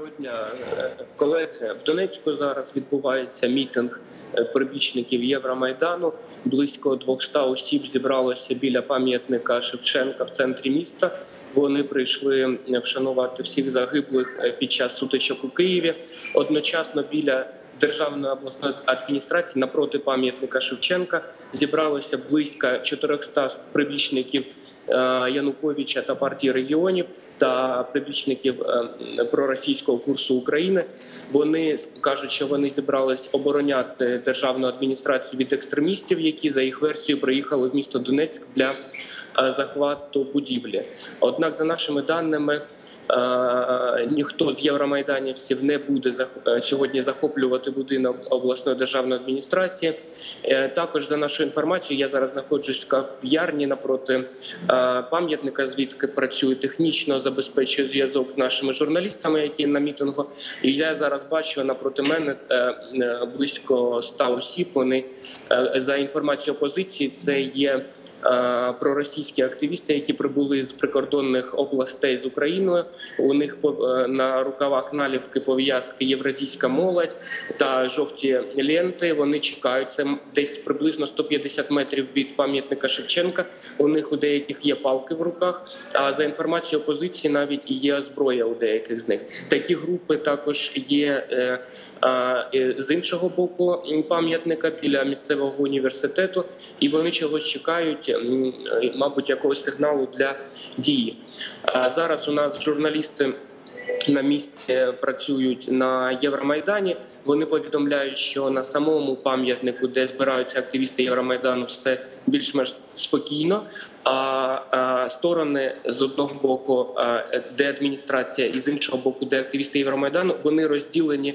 Доброго дня, Е, колеги. В Донецьку зараз відбувається мітинг е, прибічників Євромайдану. Близько 200 осіб зібралося біля пам'ятника Шевченка в центрі міста. Вони прийшли вшанувати всіх загиблих е, під час сутичок у Києві. Одночасно біля державної обласної адміністрації напроти пам'ятника Шевченка зібралося близько 400 прибічників Януковича та партії регіонів та прибічників е, проросійського курсу України. Вони кажуть, що вони зібрались обороняти державну адміністрацію від екстремістів, які за їх версією приїхали в місто Донецьк для е, захвату будівлі. Однак, за нашими даними. Ніхто з євромайданівців не буде е, сьогодні захоплювати будинок обласної державної адміністрації. Е, Також за нашою інформацією, я зараз знаходжусь в кав'ярні напроти пам'ятника, звідки працюю технічно, забезпечую зв'язок з нашими журналістами, які на мітингу. І я зараз бачу напроти мене е, близько ста осіб. Вони за інформацією опозиції, це є. Е, Проросійські активісти, які прибули з прикордонних областей з Україною, у них е, на рукавах наліпки пов'язки Євразійська молодь та жовті ленти. Вони чекають це десь приблизно 150 метрів від пам'ятника Шевченка. У них у деяких є палки в руках. А за інформацією опозиції, навіть і є зброя у деяких з них. Такі групи також є. е, з іншого боку пам'ятника біля місцевого університету, і вони чогось чекають, м, е, мабуть, якогось сигналу для дії. Зараз у нас журналісти. На місці працюють на Євромайдані. Вони повідомляють, що на самому пам'ятнику, де збираються активісти Євромайдану, все більш-менш спокійно. А, а сторони з одного боку, де адміністрація, і з іншого боку, де активісти Євромайдану, вони розділені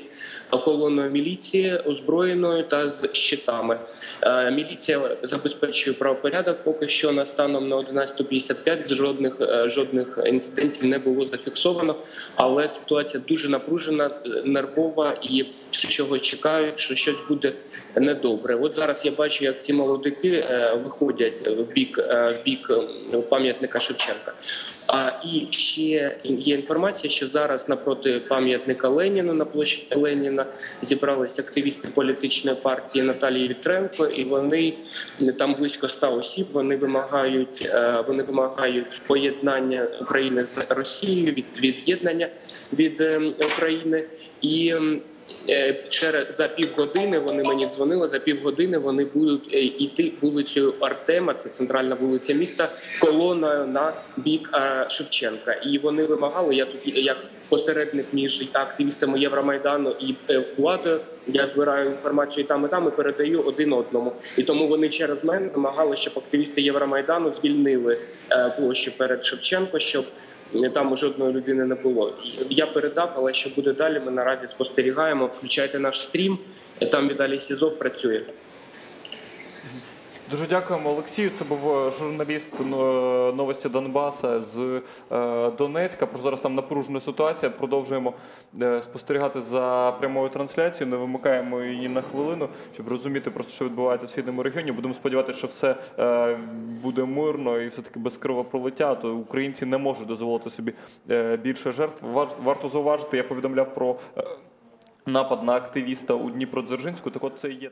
колоною міліції, озброєною та з щитами. Е, Міліція забезпечує правопорядок. Поки що на станом на 11.55 жодних е, жодних інцидентів не було зафіксовано. Але ситуація дуже напружена, е, нервова, і всі чого чекають, що щось буде недобре. От зараз я бачу, як ці молодики е, виходять в бік е, в бік е, пам'ятника Шевченка. А і ще є інформація, що зараз напроти пам'ятника Леніна на площі Леніна зібралися активісти політичної партії Наталії Вітренко, і вони там близько ста осіб. Вони вимагають е, вони вимагають поєднання України з Росією, від від'єднання від е, України і. Е, Через за півгодини вони мені дзвонили. За півгодини вони будуть е, йти вулицею Артема, це центральна вулиця міста, колоною на бік е, Шевченка. І вони вимагали. Я тут як посередник між активістами Євромайдану і е, владою. Я збираю інформацію там і там і передаю один одному. І тому вони через мене вимагали, щоб активісти Євромайдану звільнили е, площу перед Шевченко, щоб там жодної людини не було. Я передав, але що буде далі? Ми наразі спостерігаємо. Включайте наш стрім. Там Віталій Сізов працює. Дуже дякуємо Олексію. Це був е, журналіст е, новості Донбаса з е, Донецька. Про зараз там напружена ситуація. Продовжуємо спостерігати за прямою трансляцією. Не вимикаємо її на хвилину, щоб розуміти просто, що відбувається в східному регіоні. Будемо сподіватися, що все буде мирно і все таки без кровопролиття. То українці не можуть дозволити собі більше жертв. Вар- Варто зауважити, я повідомляв про напад на активіста у Дніпродзержинську. Так от це є.